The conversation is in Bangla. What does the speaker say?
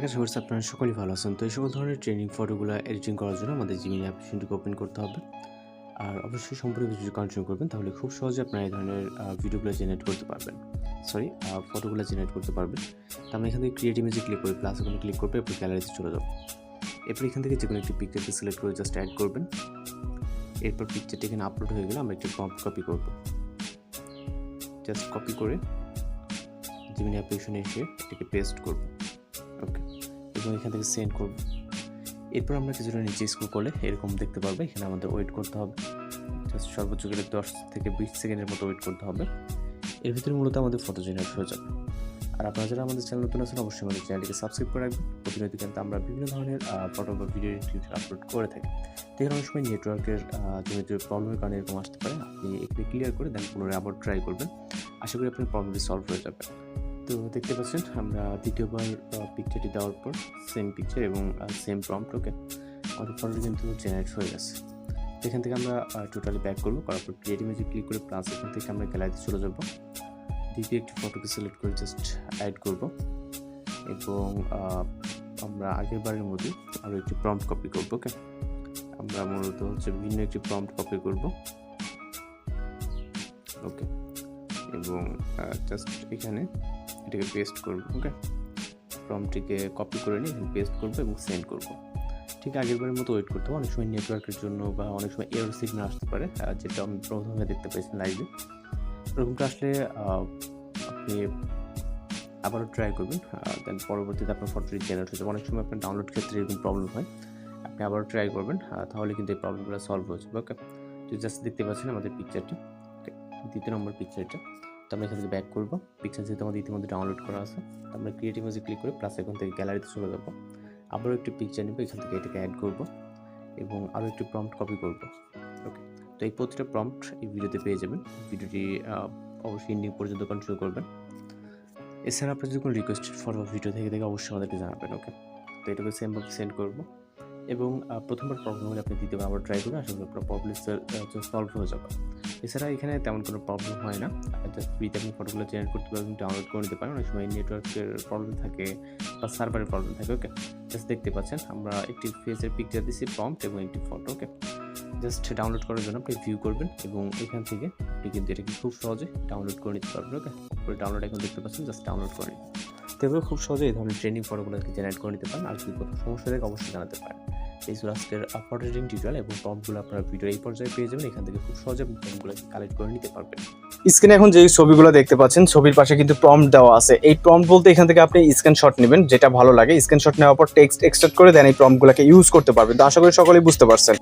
ওয়েলকাম ব্যাক আশা আপনারা সকলেই ভালো আছেন। তো এই সকল ধরনের ট্রেনিং ফটোগুলো এডিটিং করার জন্য আমাদের জিমিনি অ্যাপ্লিকেশনটিকে ওপেন করতে হবে। আর অবশ্যই সম্পূর্ণ ভিডিও কন্টিনিউ করবেন, তাহলে খুব সহজে আপনারা এই ধরনের ভিডিওগুলো জেনারেট করতে পারবেন। সরি ফটোগুলো জেনারেট করতে পারবেন। তো আমরা এখান থেকে ক্রিয়েট ইমেজে ক্লিক করে প্লাস ওখানে ক্লিক করবে, এরপর গ্যালারিতে চলে যাব। এরপর এখান থেকে যে কোনো একটি পিকচারকে সিলেক্ট করে জাস্ট অ্যাড করবেন। এরপর পিকচারটি এখানে আপলোড হয়ে গেলে আমরা একটি কপি করব। জাস্ট কপি করে জিমিনি অ্যাপ্লিকেশনে এসে এটাকে পেস্ট করব। এবং এখান থেকে সেন্ড করব। এরপর আমরা কিছুটা নিচে স্ক্রল করলে এরকম দেখতে পারবে, এখানে আমাদের ওয়েট করতে হবে। জাস্ট সর্বোচ্চ গেলে দশ থেকে বিশ সেকেন্ডের মতো ওয়েট করতে হবে। এর ভিতরে মূলত আমাদের ফটো জেনারেট হয়ে যাবে। আর আপনারা যারা আমাদের চ্যানেল নতুন আছেন, অবশ্যই আমাদের চ্যানেলটিকে সাবস্ক্রাইব করে রাখবেন। প্রতিনিয়ত কিন্তু আমরা বিভিন্ন ধরনের ফটো বা ভিডিও ইনক্লুশন আপলোড করে থাকি। এখানে অনেক সময় নেটওয়ার্কের জন্য যে প্রবলেমের কারণে এরকম আসতে পারে। আপনি এখানে ক্লিয়ার করে দেন পুনরায় আবার ট্রাই করবেন। আশা করি আপনার প্রবলেমটি সলভ হয়ে যাবে। তো দেখতে পাচ্ছেন, আমরা দ্বিতীয়বার পিকচারটি দেওয়ার পর সেম পিকচার এবং সেম প্রম্পট ওকে আমাদের ফটোটি কিন্তু জেনারেট হয়ে গেছে। এখান থেকে আমরা টোটালি ব্যাক করব, করার পর ক্রিয়েট ইমেজে ক্লিক করে প্লাস এখান থেকে আমরা গ্যালারিতে চলে যাব। দ্বিতীয় একটি ফটোকে সিলেক্ট করে জাস্ট অ্যাড করব। এবং আমরা আগের বারের মধ্যে আরও একটি প্রম্পট কপি করব ওকে আমরা মূলত হচ্ছে বিভিন্ন একটি প্রম্পট কপি করব। ওকে এবং জাস্ট এখানে এটাকে পেস্ট করব ওকে ফর্মটিকে কপি করে নিয়ে এখানে পেস্ট করব এবং সেন্ড করব। ঠিক আগেরবারের মতো ওয়েট করতে হবে। অনেক সময় নেটওয়ার্কের জন্য বা অনেক সময় এয়ার সিগনাল আসতে পারে যেটা আমি প্রথমে দেখতে পেয়েছি লাইভে এরকমটা আসলে আপনি আবারও ট্রাই করবেন দেন পরবর্তীতে আপনার ফটোটি জেনারেট হয়ে যাবে। অনেক সময় আপনার ডাউনলোড ক্ষেত্রে এরকম প্রবলেম হয়। আপনি আবারও ট্রাই করবেন তাহলে কিন্তু এই প্রবলেমগুলো সলভ হয়ে যাবে ওকে জাস্ট দেখতে পাচ্ছেন আমাদের পিকচারটা দ্বিতীয় নম্বর পিকচারটা তো আমরা এখান থেকে ব্যাক করব। পিকচার যেহেতু আমাদের ইতিমধ্যে ডাউনলোড করা আছে, তো আমরা ক্রিয়েটিভ ইমেজে ক্লিক করে প্লাস এখান থেকে গ্যালারিতে চলে যাব। আবারও একটি পিকচার নেব, এখান থেকে এটাকে অ্যাড করব এবং আরও একটি প্রম্পট কপি করব। ওকে তো এই প্রতিটা প্রম্পট এই ভিডিওতে পেয়ে যাবেন। ভিডিওটি অবশ্যই ইন্ডিং পর্যন্ত কন্টিনিউ করবেন। এছাড়া আপনার যদি কোনো রিকোয়েস্টেড ফর ভিডিও থেকে থেকে, অবশ্যই আমাদেরকে জানাবেন ওকে তো এটাকে সেমভাবে সেন্ড করব এবং প্রথমবার প্রবলেম হলে আপনি দ্বিতীয়বার আবার ট্রাই করবেন। আশা করি আপনার প্রবলেম সলভ হয়ে যাবে। এছাড়া এখানে তেমন কোনো প্রবলেম হয় না। জাস্ট ফ্রিতে আপনি ফটোগুলো জেনারেট করতে পারবেন ডাউনলোড করে নিতে পারেন। অনেক সময় নেটওয়ার্কের প্রবলেম থাকে বা সার্ভারের প্রবলেম থাকে ওকে জাস্ট দেখতে পাচ্ছেন, আমরা একটি ফেসের পিকচার দিচ্ছি প্রম্পট এবং একটি ফটো ওকে জাস্ট ডাউনলোড করার জন্য আপনি ভিউ করবেন এবং এখান থেকে আপনি কিন্তু এটাকে খুব সহজে ডাউনলোড করে নিতে পারবেন ওকে ডাউনলোড এখন দেখতে পাচ্ছেন জাস্ট ডাউনলোড করে নিন। তো এভাবে খুব সহজে এই ধরনের ট্রেনিং ফটোগুলোকে জেনারেট করে নিতে পারেন। আর যদি কোনো সমস্যা থাকে অবশ্যই জানাতে পারেন। এই ছিল আজকের ফটো টিউটোরিয়াল এবং প্রম্পটগুলো আপনারা ভিডিও এই পর্যায়ে পেয়ে যাবেন। এখান থেকে খুব সহজে প্রম্পটগুলো কালেক্ট করে নিতে পারবেন। স্ক্রিনে এখন যে ছবিগুলো দেখতে পাচ্ছেন, ছবির পাশে কিন্তু প্রম্পট দেওয়া আছে। এই প্রম্পট বলতে এখান থেকে আপনি স্ক্রিনশট নেবেন, যেটা ভালো লাগে। স্ক্রিনশট নেওয়ার পর টেক্সট এক্সট্রাক্ট করে দেন, এই প্রম্পটগুলোকে ইউজ করতে পারবেন। তো আশা করি সকলেই বুঝতে পারছেন।